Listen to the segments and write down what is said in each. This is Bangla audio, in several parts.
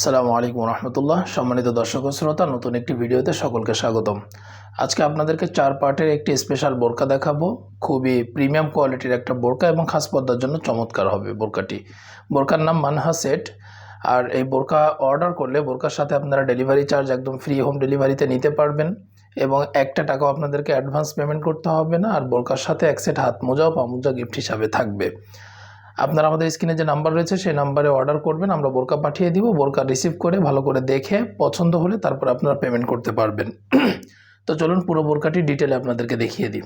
সালামু আলাইকুম রহমতুল্লাহ সম্মানিত দর্শক শ্রোতা, নতুন একটি ভিডিওতে সকলকে স্বাগতম। আজকে আপনাদেরকে চার পার্টের একটি স্পেশাল বোরকা দেখাবো। খুবই প্রিমিয়াম কোয়ালিটির একটা বোরকা এবং খাস পর্দার জন্য চমৎকার হবে বোরকাটি। বোরকার নাম মানহা সেট। আর এই বোরকা অর্ডার করলে বোরকার সাথে আপনারা ডেলিভারি চার্জ একদম ফ্রি হোম ডেলিভারিতে নিতে পারবেন এবং একটা টাকাও আপনাদেরকে অ্যাডভান্স পেমেন্ট করতে হবে না। আর বোরকার সাথে এক সেট হাত মোজাও পা মোজা গিফট হিসাবে থাকবে। আপনারা আমাদের স্ক্রিনে যে নাম্বার রয়েছে, সেই নাম্বারে অর্ডার করবেন। আমরা বোরকা পাঠিয়ে দিব। বোরকা রিসিভ করে ভালো করে দেখে, পছন্দ হলে তারপর আপনারা পেমেন্ট করতে পারবেন। তো চলুন পুরো বোরকাটি ডিটেলে আপনাদেরকে দেখিয়ে দিই।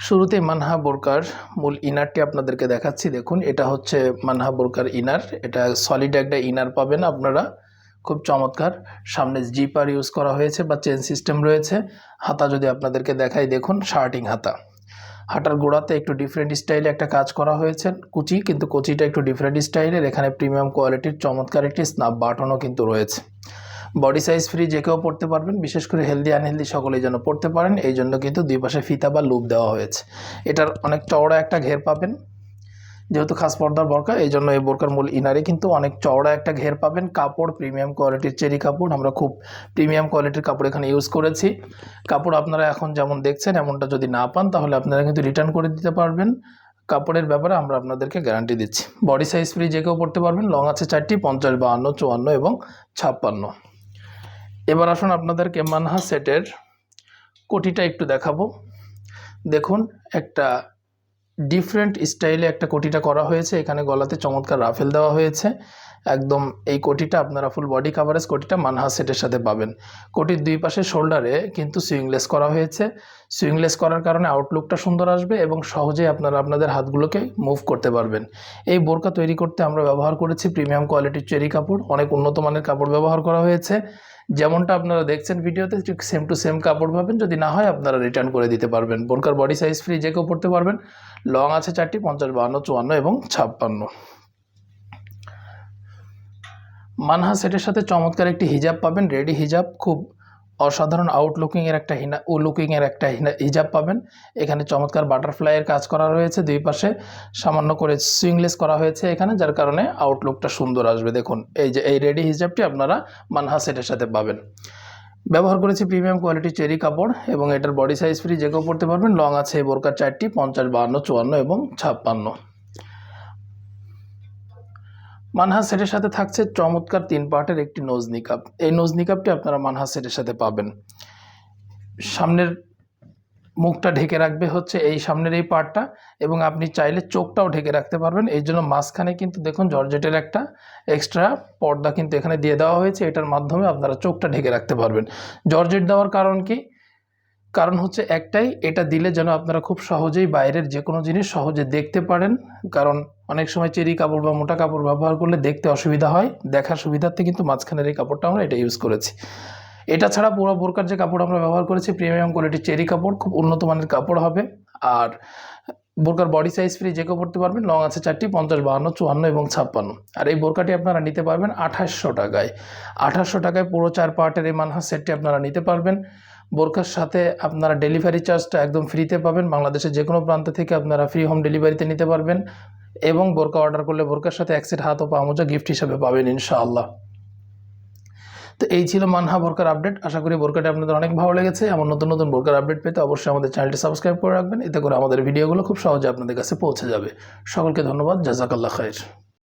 শুরুতে মানহা বোরকার মূল ইনারটি আপনাদেরকে দেখাচ্ছি। দেখুন, এটা হচ্ছে মানহা বোরকার ইনার এটা সলিড একটা ইনার পাবেন আপনারা। খুব চমৎকার। সামনে জিপার ইউজ করা হয়েছে বা চেন সিস্টেম রয়েছে। হাতা যদি আপনাদেরকে দেখাই, দেখুন শার্টিং হাতা। হাঁটার গোড়াতে একটু ডিফারেন্ট স্টাইলে একটা কাজ করা হয়েছে, কুচি, কিন্তু কুচিটা একটু ডিফারেন্ট স্টাইলের এখানে প্রিমিয়াম কোয়ালিটির চমৎকার একটি স্নাপ বাটনও কিন্তু রয়েছে। বডি সাইজ ফ্রি যে কেউ পড়তে পারবেন, বিশেষ করে হেলদি আনহেলদি সকলেই যেন পড়তে পারেন এই জন্য কিন্তু দুই পাশে ফিতা বা লুপ দেওয়া হয়েছে। এটার অনেক চওড়া একটা ঘের পাবেন। যেহেতু খাস পর্দার বোরকা এই জন্য এই বোরকার মূল ইনারে কিন্তু অনেক চওড়া একটা ঘের পাবেন। কাপড় প্রিমিয়াম কোয়ালিটির চেরি কাপড়। আমরা খুব প্রিমিয়াম কোয়ালিটির কাপড় এখানে ইউজ করেছি। কাপড় আপনারা এখন যেমন দেখছেন, এমনটা যদি না পান, তাহলে আপনারা কিন্তু রিটার্ন করে দিতে পারবেন। কাপড়ের ব্যাপারে আমরা আপনাদেরকে গ্যারান্টি দিচ্ছি। বডি সাইজ ফ্রি যে কেউ পড়তে পারবেন লং আছে চারটি, পঞ্চাশ, বাহান্ন, চুয়ান্ন এবং ছাপ্পান্ন। এবার আসুন আপনাদেরকে মানহা সেটের কোটিটা একটু দেখাবো। দেখুন, একটা ডিফারেন্ট স্টাইলে একটা কোটিটা করা হয়েছে। এখানে গলাতে চমৎকার রাফেল দেওয়া হয়েছে। একদম এই কোটিটা আপনারা ফুল বডি কাভারেজ কোটিটা মানহা সেটের সাথে পাবেন। কোটির দুই পাশে শোল্ডারে কিন্তু সুইংলেস করা হয়েছে। সুইংলেস করার কারণে আউটলুকটা সুন্দর আসবে এবং সহজে আপনারা আপনাদের হাতগুলোকে মুভ করতে পারবেন। এই বোরকা তৈরি করতে আমরা ব্যবহার করেছি প্রিমিয়াম কোয়ালিটির চেরি কাপড়। অনেক উন্নত মানের কাপড় ব্যবহার করা হয়েছে। যেমনটা আপনারা দেখছেন ভিডিওতে, ঠিক সেম টু সেম কাপড় পাবেন। যদি না হয়, আপনারা রিটার্ন করে দিতে পারবেন। বোরকার বডি সাইজ ফ্রি যে কেউ পড়তে পারবেন। লং আছে চারটি, পঞ্চাশ, বাহান্ন, চুয়ান্ন এবং ছাপ্পান্ন। মানহা সেটের সাথে চমৎকার একটি হিজাব পাবেন রেডি হিজাব, খুব অসাধারণ আউটলুকিংয়ের একটা হিনা ও লুকিংয়ের একটা হিনা- হিজাব পাবেন। এখানে চমৎকার বাটারফ্লাইয়ের কাজ করা রয়েছে, দুই পাশে সামান্য করে সুইংলেস করা হয়েছে এখানে, যার কারণে আউটলুকটা সুন্দর আসবে। দেখুন, এই যে, এই রেডি হিজাবটি আপনারা মানহা সেটের সাথে পাবেন। ব্যবহার করেছি প্রিমিয়াম কোয়ালিটি চেরি কাপড় এবং এটার বডি সাইজ ফ্রি যে কেউ পড়তে পারবেন লং আছে বোরকার চারটি, পঞ্চাশ, বাহান্ন, চুয়ান্ন এবং ছাপ্পান্ন। মানহা সেটের সাথে থাকছে চমৎকার তিন পার্টের একটি নোজ নিকাপ এই নোজ নিকাপটি আপনারা মানহা সেটের সাথে পাবেন। সামনের মুখটা ঢেকে রাখবে হচ্ছে এই সামনের এই পার্টটা এবং আপনি চাইলে চোখটাও ঢেকে রাখতে পারবেন। এই জন্য মাঝখানে কিন্তু দেখুন জর্জেটের একটা এক্সট্রা পর্দা কিন্তু এখানে দিয়ে দেওয়া হয়েছে। এটার মাধ্যমে আপনারা চোখটা ঢেকে রাখতে পারবেন। জর্জেট দেওয়ার কারণ কি? কারণ হচ্ছে একটাই, এটা দিলে যেন আপনারা খুব সহজেই বাইরের যে কোনো জিনিস সহজে দেখতে পারেন। কারণ অনেক সময় চেরি কাপড় বা মোটা কাপড় ব্যবহার করলে দেখতে অসুবিধা হয়, দেখার সুবিধার্থে কিন্তু মাঝখানের এই কাপড়টা আমরা এটা ইউজ করেছি। এটা ছাড়া পুরো বোরকার যে কাপড় আমরা ব্যবহার করেছি প্রিমিয়াম কোয়ালিটির চেরি কাপড়, খুব উন্নত মানের কাপড় হবে। আর বোরকার বডি সাইজ ফ্রি যে কেউ পড়তে পারবেন লং আছে চারটি, পঞ্চাশ, বাহান্ন, চুয়ান্ন এবং ছাপ্পান্ন। আর এই বোরকাটি আপনারা নিতে পারবেন আঠাশশো টাকায়। আঠাশশো টাকায় পুরো চার পার্টের এই মানহাস সেটটি আপনারা নিতে পারবেন। বোরকার সাথে আপনারা ডেলিভারি চার্জটা একদম ফ্রিতে পাবেন। বাংলাদেশের যে কোনো প্রান্ত থেকে আপনারা ফ্রি হোম ডেলিভারিতে নিতে পারবেন। এবং বোরকা অর্ডার করলে বোরকার সাথে এক সেট হাত ও পামোজা গিফট হিসেবে পাবেন ইনশাআল্লাহ। তো এই ছিল মানহা বোরকার আপডেট আশা করি বোরকাটা আপনাদের অনেক ভালো লেগেছে। এমন নতুন নতুন বোরকার আপডেট পেতে অবশ্যই আমাদের চ্যানেলটি সাবস্ক্রাইব করে রাখবেন। এতে করে আমাদের ভিডিওগুলো খুব সহজে আপনাদের কাছে পৌঁছে যাবে। সকলকে ধন্যবাদ। জাজাকাল্লাহ খায়ের